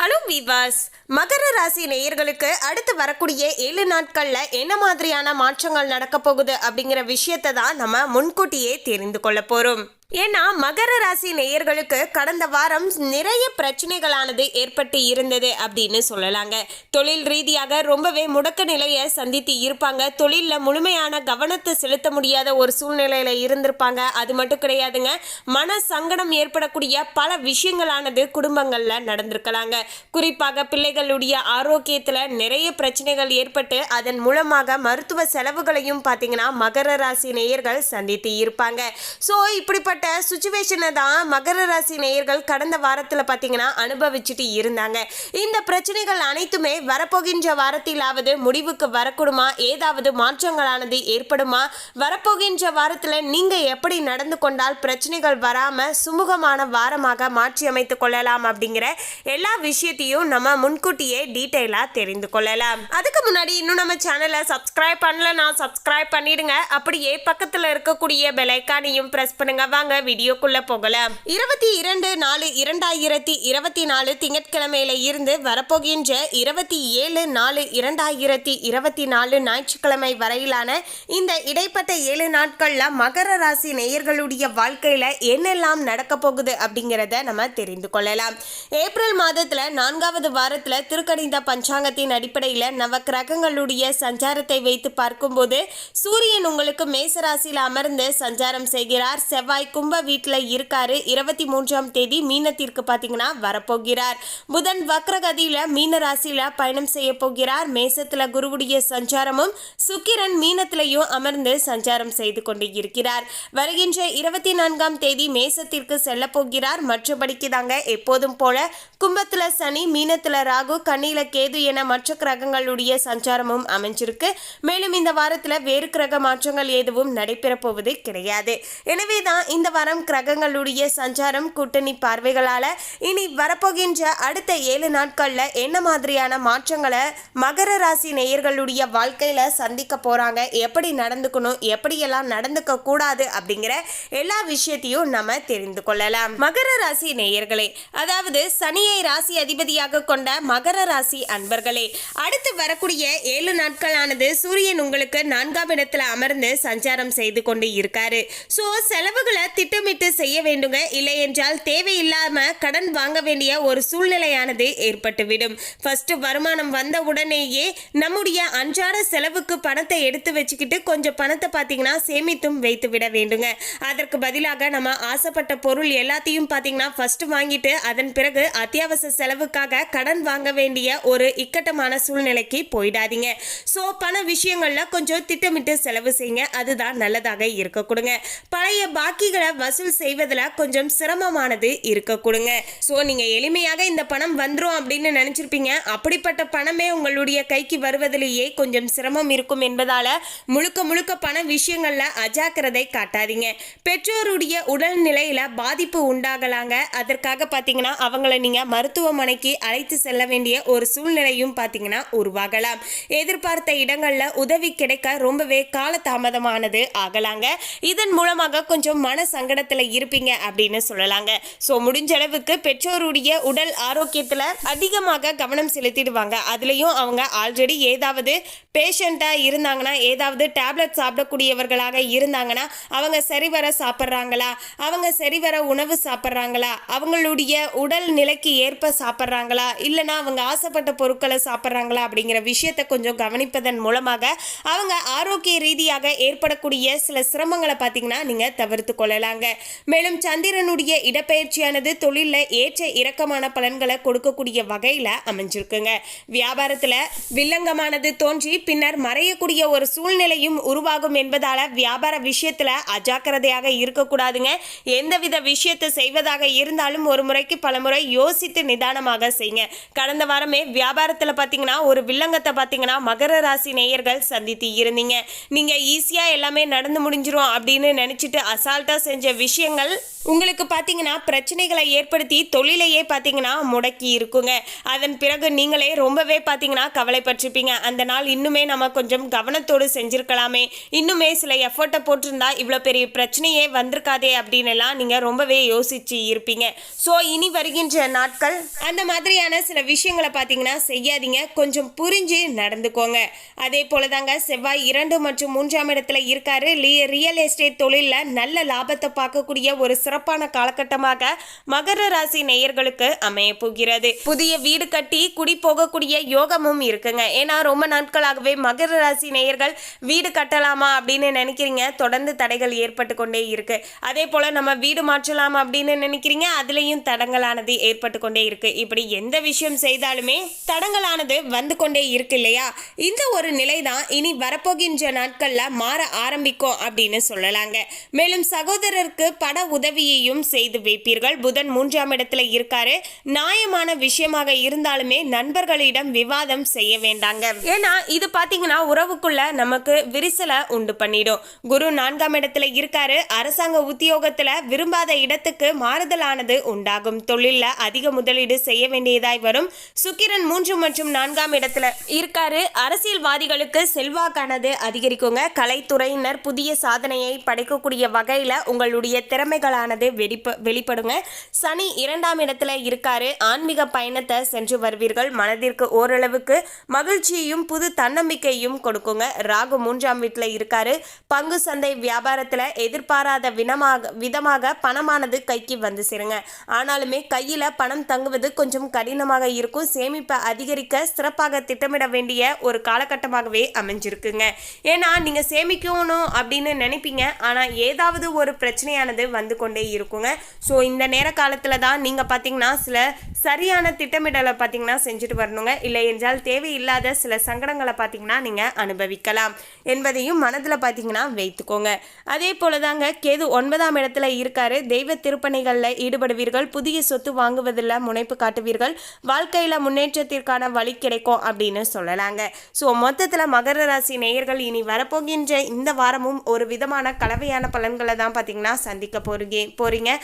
Hello விவாஸ் மகர ராசி நேயர்களுக்கு அடுத்து வரக்கூடிய ஏழு நாட்களில் என்ன மாதிரியான மாற்றங்கள் நடக்க போகுது அப்படிங்கிற விஷயத்தை தான் நம்ம முன்கூட்டியே தெரிந்து கொள்ள போகிறோம் ஏன்னா மகர ராசி நேயர்களுக்கு கடந்த வாரம் நிறைய பிரச்சனைகளானது ஏற்பட்டு இருந்தது அப்படின்னு சொல்லலாங்க. தொழில் ரீதியாக ரொம்பவே முடக்க நிலையை சந்தித்து இருப்பாங்க. தொழிலில் முழுமையான கவனத்தை செலுத்த முடியாத ஒரு சூழ்நிலையில் இருந்திருப்பாங்க. அது மட்டும் கிடையாதுங்க. மன சங்கடம் ஏற்படக்கூடிய பல விஷயங்களானது குடும்பங்களில் நடந்திருக்கலாங்க. குறிப்பாக பிள்ளைகளுடைய ஆரோக்கியத்தில் நிறைய பிரச்சனைகள் ஏற்பட்டு அதன் மூலமாக மருத்துவ செலவுகளையும் பார்த்தீங்கன்னா மகர ராசி நேயர்கள் சந்தித்து இருப்பாங்க. ஸோ இப்படிப்பட்ட சுச்சுவேஷனை தான் மகர ராசி நேயர்கள் கடந்த வாரத்தில் பார்த்தீங்கன்னா அனுபவிச்சுட்டு இருந்தாங்க. இந்த பிரச்சனைகள் அனைத்துமே வரப்போகின்ற வாரத்திலாவது முடிவுக்கு வரக்கூடுமா? ஏதாவது மாற்றங்களானது ஏற்படுமா? வரப்போகின்ற வாரத்தில் நீங்கள் எப்படி நடந்து கொண்டால் பிரச்சனைகள் வராமல் சுமூகமான வாரமாக மாற்றி அமைத்துக் கொள்ளலாம் அப்படிங்கிற எல்லா விஷயத்தையும் நம்ம முன்கூட்டியே டீட்டெயிலாக தெரிந்து கொள்ளலாம். அதுக்கு முன்னாடி இன்னும் நம்ம சேனலை சப்ஸ்கிரைப் நான் சப்ஸ்கிரைப் பண்ணிடுங்க. அப்படியே பக்கத்தில் இருக்கக்கூடிய பெலைக்கானையும் ப்ரெஸ் பண்ணுங்க. வாங்க வீடியோக்குள்ள போகலாம். இருபத்தி இரண்டு நாலு இரண்டாயிரத்தி இருபத்தி நாலு திங்கட்கிழமையில இருந்து வரப்போகின்ற இருபத்தி ஏழு நாலு இரண்டாயிரத்தி இருபத்தி நாலு ஞாயிற்றுக்கிழமை வரையிலான இந்த இடைப்பட்ட ஏழு நாட்கள்ல மகர ராசி நேயர்களுடைய வாழ்க்கையில என்னெல்லாம் நடக்க போகுது அப்படிங்கிறத நம்ம தெரிந்து கொள்ளலாம். ஏப்ரல் மாதத்துல நான்காவது வாரத்துல திருக்கணிந்த பஞ்சாங்கத்தின் அடிப்படையில் நவ கிரகங்களுடைய சஞ்சாரத்தை வைத்து பார்க்கும்போது சூரியன் உங்களுக்கு மேசராசியில் அமர்ந்து சஞ்சாரம் செய்கிறார். செவ்வாய்க்கு கும்ப வீட்டில் இருக்காரு. இருபத்தி மூன்றாம் தேதி மீனத்திற்கு பார்த்தீங்கன்னா வரப்போகிறார். புதன் வக்ரகதியில் மீன ராசியில் பயணம் செய்ய போகிறார். மேசத்தில் குருவுடைய சஞ்சாரமும் சுக்கிரன் மீனத்திலையும் அமர்ந்து சஞ்சாரம் செய்து கொண்டு இருக்கிறார். வருகின்ற இருபத்தி நான்காம் தேதி மேசத்திற்கு செல்ல போகிறார். மற்றபடிக்கு தாங்க எப்போதும் போல கும்பத்தில் சனி மீனத்தில் ராகு கண்ணியில் கேது என மற்ற கிரகங்களுடைய சஞ்சாரமும் அமைஞ்சிருக்கு. மேலும் இந்த வாரத்தில் வேறு கிரக மாற்றங்கள் எதுவும் நடைபெறப்போவது கிடையாது. எனவே தான் இந்த வாரம் கிரகங்களுடைய சஞ்சாரம் கூட்டணி பார்வைகளால இனி வரப்போகின்ற அடுத்த ஏழு நாட்கள்ல என்ன மாதிரியான மாற்றங்களை மகர ராசி நேயர்களுடைய வாழ்க்கையில சந்திக்க போறாங்க? எப்படி நடந்துக்கணும்? எப்படியெல்லாம் நடந்துக்க கூடாது? அப்படிங்கிற எல்லா விஷயத்தையும் நம்ம தெரிந்து கொள்ளலாம். மகர ராசி நேயர்களே அதாவது சனியை ராசி அதிபதியாக கொண்ட மகர ராசி அன்பர்களே அடுத்து வரக்கூடிய ஏழு நாட்களானது சூரியன் உங்களுக்கு நான்காம் இடத்துல அமர்ந்து சஞ்சாரம் செய்து கொண்டு இருக்காரு. ஸோ செலவுகளை திட்டமிட்டு செய்ய வேண்டுங்க. இல்லை என்றால் தேவையில்லாம கடன் வாங்க வேண்டிய ஒரு சூழ்நிலையானது ஏற்பட்டுவிடும். ஃபர்ஸ்ட் வருமானம் வந்த உடனேயே நம்முடைய அன்றாட செலவுக்கு பணத்தை எடுத்து வச்சுக்கிட்டு கொஞ்சம் பணத்தை பார்த்தீங்கன்னா சேமித்தும் வைத்து விட வேண்டுங்க. அதற்கு பதிலாக நம்ம ஆசைப்பட்ட பொருள் எல்லாத்தையும் பார்த்தீங்கன்னா ஃபர்ஸ்ட் வாங்கிட்டு அதன் பிறகு அத்தியாவசிய செலவுக்காக கடன் வாங்க வேண்டிய ஒரு இக்கட்டமான சூழ்நிலைக்கு போயிடாதீங்க. ஸோ பண விஷயங்கள்ல கொஞ்சம் திட்டமிட்டு செலவு செய்யுங்க. அதுதான் நல்லதாக இருக்க கொடுங்க. பழைய பாக்கிகள் வசூல் செய்வதில் கொஞ்சம் சிரமமானது இருக்க கொடுங்க. ஸோ நீங்கள் எளிமையாக இந்த பணம் வந்துடும் அப்படின்னு நினச்சிருப்பீங்க. அப்படிப்பட்ட பணமே உங்களுடைய கைக்கு வருவதிலேயே கொஞ்சம் சிரமம் இருக்கும் என்பதால் முழுக்க முழுக்க பண விஷயங்களில் அஜாக்கிரதை காட்டாதீங்க. பெற்றோருடைய உடல்நிலையில் பாதிப்பு உண்டாகலாங்க. அதற்காக பார்த்தீங்கன்னா அவங்கள நீங்கள் மருத்துவமனைக்கு அழைத்து செல்ல வேண்டிய ஒரு சூழ்நிலையும் பார்த்தீங்கன்னா உருவாகலாம். எதிர்பார்த்த இடங்களில் உதவி கிடைக்க ரொம்பவே காலதாமதமானது ஆகலாங்க. இதன் மூலமாக கொஞ்சம் மன சங்கடத்துல இருப்பீங்க அப்படின்னு சொல்லலாங்க. ஸோ முடிஞ்ச அளவுக்கு பெற்றோருடைய உடல் ஆரோக்கியத்துல அதிகமாக கவனம் செலுத்திடுவாங்க. அதுலயும் அவங்க ஆல்ரெடி ஏதாவது பேஷண்டா இருந்தாங்கன்னா ஏதாவது டேப்லெட் சாப்பிடக்கூடியவர்களாக இருந்தாங்கன்னா அவங்க சரிவர சாப்பிட்றாங்களா? அவங்க சரிவர உணவு சாப்பிட்றாங்களா? அவங்களுடைய உடல் நிலைக்கு ஏற்ப சாப்பிட்றாங்களா? இல்லைன்னா அவங்க ஆசைப்பட்ட பொருட்களை சாப்பிட்றாங்களா? அப்படிங்கிற விஷயத்தை கொஞ்சம் கவனிப்பதன் மூலமாக அவங்க ஆரோக்கிய ரீதியாக ஏற்படக்கூடிய சில சிரமங்களை பார்த்தீங்கன்னா நீங்கள் தவிர்த்து சொல்லலாங்க மேலும் சந்திரனுடைய இடப்பெயர்ச்சியானது தொழிலில் ஏற்ற இறக்கமான பலன்களை கொடுக்கக்கூடிய வகையில் அமைஞ்சிருக்குங்க. வியாபாரத்தில் வில்லங்கமானது தோன்றி பின்னர் மறையக்கூடிய ஒரு சூழ்நிலையும் உருவாகும் என்பதால வியாபார விஷயத்தில் அஜாக்கிரதையாக இருக்கக்கூடாதுங்க. எந்தவித விஷயத்தை செய்வதாக இருந்தாலும் ஒரு முறைக்கு பல முறை யோசித்து நிதானமாக செய்யுங்க. கடந்த வாரமே வியாபாரத்தில் பார்த்தீங்கன்னா ஒரு வில்லங்கத்தை பார்த்தீங்கன்னா மகர ராசி நேயர்கள் சந்தித்து இருந்தீங்க. நீங்கள் ஈஸியாக எல்லாமே நடந்து முடிஞ்சிரும் அப்படின்னு நினச்சிட்டு அசால்ட்டாக செஞ்ச விஷயங்கள் உங்களுக்கு பார்த்தீங்கன்னா பிரச்சனைகளை ஏற்படுத்தி தொழிலையே பார்த்தீங்கன்னா முடக்கி இருக்குங்க. அதன் பிறகு நீங்களே ரொம்பவே பார்த்தீங்கன்னா கவலைப்பட்டிருப்பீங்க. அந்த நாள் இன்னுமே நம்ம கொஞ்சம் கவனத்தோடு செஞ்சுருக்கலாமே. இன்னுமே சில எஃபர்ட்டை போட்டிருந்தா இவ்வளோ பெரிய பிரச்சனையே வந்திருக்காதே அப்படின்னு எல்லாம் நீங்கள் ரொம்பவே யோசிச்சு இருப்பீங்க. ஸோ இனி வருகின்ற நாட்கள் அந்த மாதிரியான சில விஷயங்களை பார்த்தீங்கன்னா செய்யாதீங்க. கொஞ்சம் புரிஞ்சு நடந்துக்கோங்க. அதே போல தாங்க செவ்வாய் இரண்டு மற்றும் மூன்றாம் இடத்துல இருக்காரு. ரியல் எஸ்டேட் தொழிலில் நல்ல லாபத்தை பார்க்கக்கூடிய ஒரு சிறப்பான காலகட்டமாக மகர ராசி நேயர்களுக்கு அமைய போகிறது. புதிய வீடு கட்டி குடி போகக்கூடிய யோகமும் இருக்குங்க. ஏன்னா ரொம்ப நாட்களாகவே மகர ராசி நேயர்கள் வீடு கட்டலாமா அப்படின்னு நினைக்கிறீங்க. தொடர்ந்து தடைகள் ஏற்பட்டு கொண்டே இருக்கு. அதே போல நம்ம வீடு மாற்றலாமா அப்படின்னு நினைக்கிறீங்க. அதுலயும் தடங்களானது ஏற்பட்டு கொண்டே இருக்கு. இப்படி எந்த விஷயம் செய்தாலுமே தடங்களானது வந்து கொண்டே இருக்கு இல்லையா? இந்த ஒரு நிலை தான் இனி வரப்போகின்ற நாட்கள்ல மாற ஆரம்பிக்கும் அப்படின்னு சொல்லலாங்க. மேலும் சகோதர சகோதரருக்கு பட உதவியையும் செய்து வைப்பீர்கள். புதன் மூன்றாம் இடத்துல இருக்காரு. நியாயமான விஷயமாக இருந்தாலுமே நண்பர்களிடம் விவாதம் செய்ய வேண்டாங்க. ஏன்னா இது பாத்தீங்கன்னா உறவுக்குள்ள நமக்கு விரிசலை உண்டு பண்ணிடும். குரு நான்காம் இடத்துல இருக்காரு. அரசாங்க உத்தியோகத்துல விரும்பாத இடத்துக்கு மாறுதலானது உண்டாகும். தொழில்ல அதிக முதலீடு செய்ய வேண்டியதாய் வரும். சுக்கிரன் மூன்று மற்றும் நான்காம் இடத்துல இருக்காரு. அரசியல்வாதிகளுக்கு செல்வாக்கானது அதிகரிக்குங்க. கலைத்துறையினர் புதிய சாதனையை படைக்கக்கூடிய வகையில உங்களுடைய திறமைகளானது வெளிப்ப வெளிப்படுங்க. சனி இரண்டாம் இடத்துல இருக்காரு. ஆன்மீக பயணத்தை சென்று வருவீர்கள். மனதிற்கு ஓரளவுக்கு மகிழ்ச்சியையும் புது தன்னம்பிக்கையும் கொடுக்குங்க. ராகு மூன்றாம் வீட்டில் இருக்காரு. பங்கு சந்தை வியாபாரத்தில் எதிர்பாராத வினமாக விதமாக பணமானது கைக்கு வந்து சேருங்க. ஆனாலுமே கையில் பணம் தங்குவது கொஞ்சம் கடினமாக இருக்கும். சேமிப்பை அதிகரிக்க சிறப்பாக திட்டமிட வேண்டிய ஒரு காலகட்டமாகவே அமைஞ்சிருக்குங்க. ஏன்னா நீங்கள் சேமிக்கணும் அப்படின்னு நினைப்பீங்க. ஆனால் ஏதாவது ஒரு பிரச்சனையானது வந்து கொண்டே இருக்குங்க. ஸோ இந்த நேர காலத்தில் தான் நீங்கள் பார்த்தீங்கன்னா சில சரியான திட்டமிடலை பார்த்தீங்கன்னா செஞ்சுட்டு வரணுங்க. இல்லை என்றால் தேவையில்லாத சில சங்கடங்களை பார்த்தீங்கன்னா நீங்கள் அனுபவிக்கலாம் என்பதையும் மனதில் பார்த்தீங்கன்னா வைத்துக்கோங்க. அதே போல தாங்க கேது ஒன்பதாம் இடத்துல இருக்காரு. தெய்வ திருப்பணிகளில் ஈடுபடுவீர்கள். புதிய சொத்து வாங்குவதில் முனைப்பு காட்டுவீர்கள். வாழ்க்கையில் முன்னேற்றத்திற்கான வழி கிடைக்கும் அப்படின்னு சொல்லலாங்க. ஸோ மொத்தத்தில் மகர ராசி நேயர்கள் இனி வரப்போகின்ற இந்த வாரமும் ஒரு விதமான கலவையான பலன்களை தான் பார்த்தீங்கன்னா சந்திக்க போறீங்க போறீங்க.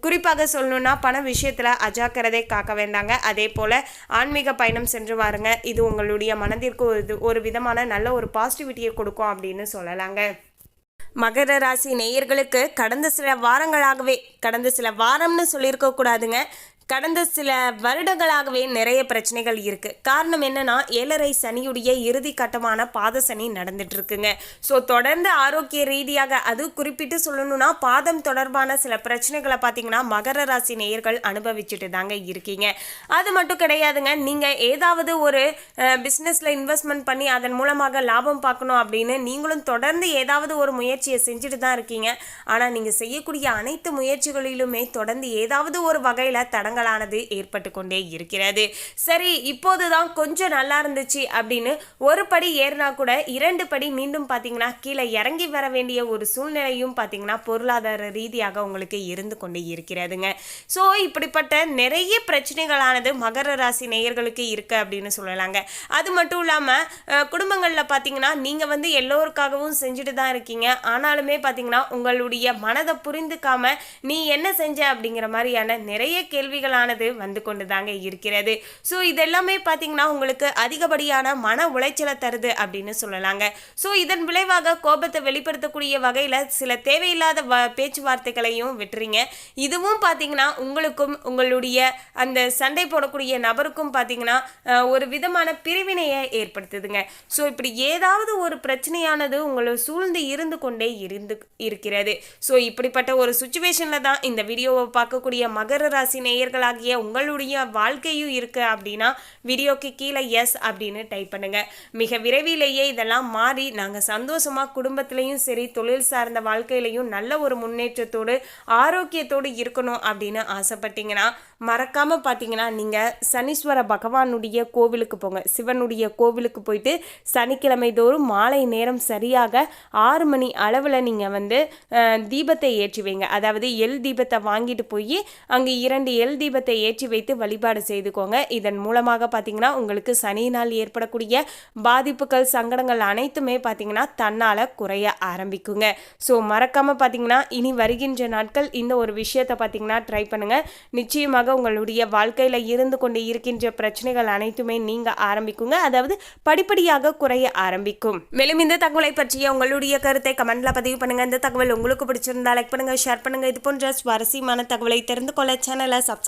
குறிப்பாக சொல்லணும்னா பண விஷயத்தில் அஜாக்கிரதை காக்க வேண்டாங்க. அதே போல் ஆன்மீக பயணம் சென்று வாருங்க. இது உங்களுடைய மனதிற்கு ஒரு ஒரு விதமான நல்ல ஒரு பாசிட்டிவிட்டியை கொடுக்கும் அப்படின்னு சொல்லலாங்க. மகர ராசி நேயர்களுக்கு கடந்த சில வாரங்களாகவே கடந்த சில வாரம்னு சொல்லியிருக்க கூடாதுங்க. கடந்த சில வருடங்களாகவே நிறைய பிரச்சனைகள் இருக்கு. காரணம் என்னன்னா ஏழரை சனியுடைய இறுதி கட்டமான பாத சனி நடந்துட்டு இருக்குங்க ஸோ தொடர்ந்து ஆரோக்கிய ரீதியாக அது குறிப்பிட்டு சொல்லணும்னா பாதம் தொடர்பான சில பிரச்சனைகளை பார்த்தீங்கன்னா மகர ராசி நேயர்கள் அனுபவிச்சுட்டு தாங்க இருக்கீங்க. அது மட்டும் கிடையாதுங்க நீங்கள் ஏதாவது ஒரு பிஸ்னஸில் இன்வெஸ்ட்மெண்ட் பண்ணி அதன் மூலமாக லாபம் பார்க்கணும் அப்படின்னு நீங்களும் தொடர்ந்து ஏதாவது ஒரு முயற்சியை செஞ்சுட்டு தான் இருக்கீங்க. ஆனால் நீங்கள் செய்யக்கூடிய அனைத்து முயற்சிகளிலுமே தொடர்ந்து ஏதாவது ஒரு வகையில் தடங்களானது ஏற்பட்டு கொண்டே இருக்கிறது. சரி இப்போதுதான் கொஞ்சம் நல்லா இருந்துச்சு அப்படின்னு ஒரு படி ஏறினா கூட இரண்டு படி மீண்டும் பார்த்தீங்கன்னா கீழே இறங்கி வர வேண்டிய ஒரு சூழ்நிலையும் பார்த்தீங்கன்னா பொருளாதார ரீதியாக உங்களுக்கு இருந்து கொண்டே இருக்கிறதுங்க. ஸோ இப்படிப்பட்ட நிறைய பிரச்சனைகளானது மகர ராசி நேயர்களுக்கு இருக்கு அப்படின்னு சொல்லலாங்க. அது மட்டும் இல்லாமல் குடும்பங்களில் பார்த்தீங்கன்னா நீங்கள் வந்து எல்லோருக்காகவும் செஞ்சுட்டு தான் இருக்கீங்க. ஆனாலுமே பார்த்தீங்கன்னா உங்களுடைய மனதை புரிந்துக்காம நீ என்ன செஞ்ச அப்படிங்கிற மாதிரியான நிறைய கேள்விகள் கேள்விகளானது வந்து கொண்டு தாங்க இருக்கிறது. ஸோ இதெல்லாமே பார்த்தீங்கன்னா உங்களுக்கு அதிகப்படியான மன உளைச்சலை தருது அப்படின்னு சொல்லலாங்க. ஸோ இதன் விளைவாக கோபத்தை வெளிப்படுத்தக்கூடிய வகையில் சில தேவையில்லாத வ பேச்சுவார்த்தைகளையும் விட்டுறீங்க. இதுவும் பார்த்தீங்கன்னா உங்களுக்கும் உங்களுடைய அந்த சண்டை போடக்கூடிய நபருக்கும் பார்த்தீங்கன்னா ஒரு விதமான பிரிவினையை ஏற்படுத்துதுங்க. ஸோ இப்படி ஏதாவது ஒரு பிரச்சனையானது உங்களை சூழ்ந்து இருந்து கொண்டே இருந்து இருக்கிறது. ஸோ இப்படிப்பட்ட ஒரு சுச்சுவேஷனில் தான் இந்த வீடியோவை பார்க்கக்கூடிய மகர ராசி நேயர்கள் நேயர்களாகிய உங்களுடைய வாழ்க்கையும் இருக்கு அப்படின்னா வீடியோக்கு கீழே எஸ் அப்படின்னு டைப் பண்ணுங்க. மிக விரைவிலேயே இதெல்லாம் மாறி நாங்கள் சந்தோஷமாக குடும்பத்திலையும் சரி தொழில் சார்ந்த வாழ்க்கையிலையும் நல்ல ஒரு முன்னேற்றத்தோடு ஆரோக்கியத்தோடு இருக்கணும் அப்படின்னு ஆசைப்பட்டீங்கன்னா மறக்காம பார்த்தீங்கன்னா நீங்கள் சனீஸ்வர பகவானுடைய கோவிலுக்கு போங்க. சிவனுடைய கோவிலுக்கு போயிட்டு சனிக்கிழமை தோறும் மாலை நேரம் சரியாக ஆறு மணி அளவில் நீங்கள் வந்து தீபத்தை ஏற்றி வைங்க. அதாவது எல் தீபத்தை வாங்கிட்டு போய் அங்கே இரண்டு எல் தீபம் தீபத்தை ஏற்றி வைத்து வழிபாடு செய்துக்கோங்க. இதன் மூலமாக பார்த்தீங்கன்னா உங்களுக்கு சனியினால் ஏற்படக்கூடிய பாதிப்புகள் சங்கடங்கள் அனைத்துமே பார்த்தீங்கன்னா தன்னால் குறைய ஆரம்பிக்குங்க. ஸோ மறக்காமல் பார்த்தீங்கன்னா இனி வருகின்ற நாட்கள் இந்த ஒரு விஷயத்தை பார்த்தீங்கன்னா ட்ரை பண்ணுங்கள் நிச்சயமாக உங்களுடைய வாழ்க்கையில் இருந்து கொண்டு இருக்கின்ற பிரச்சனைகள் அனைத்துமே நீங்கள் ஆரம்பிக்குங்க. அதாவது படிப்படியாக குறைய ஆரம்பிக்கும். மேலும் இந்த தகவலை பற்றிய உங்களுடைய கருத்தை கமெண்ட்ல பதிவு பண்ணுங்க. இந்த தகவல் உங்களுக்கு பிடிச்சிருந்தா லைக் பண்ணுங்க ஷேர் பண்ணுங்க. இது போன்ற சுவாரஸ்யமான தகவலை தெரிந்து கொள்ள சேனலை சப்ஸ்கிரைப்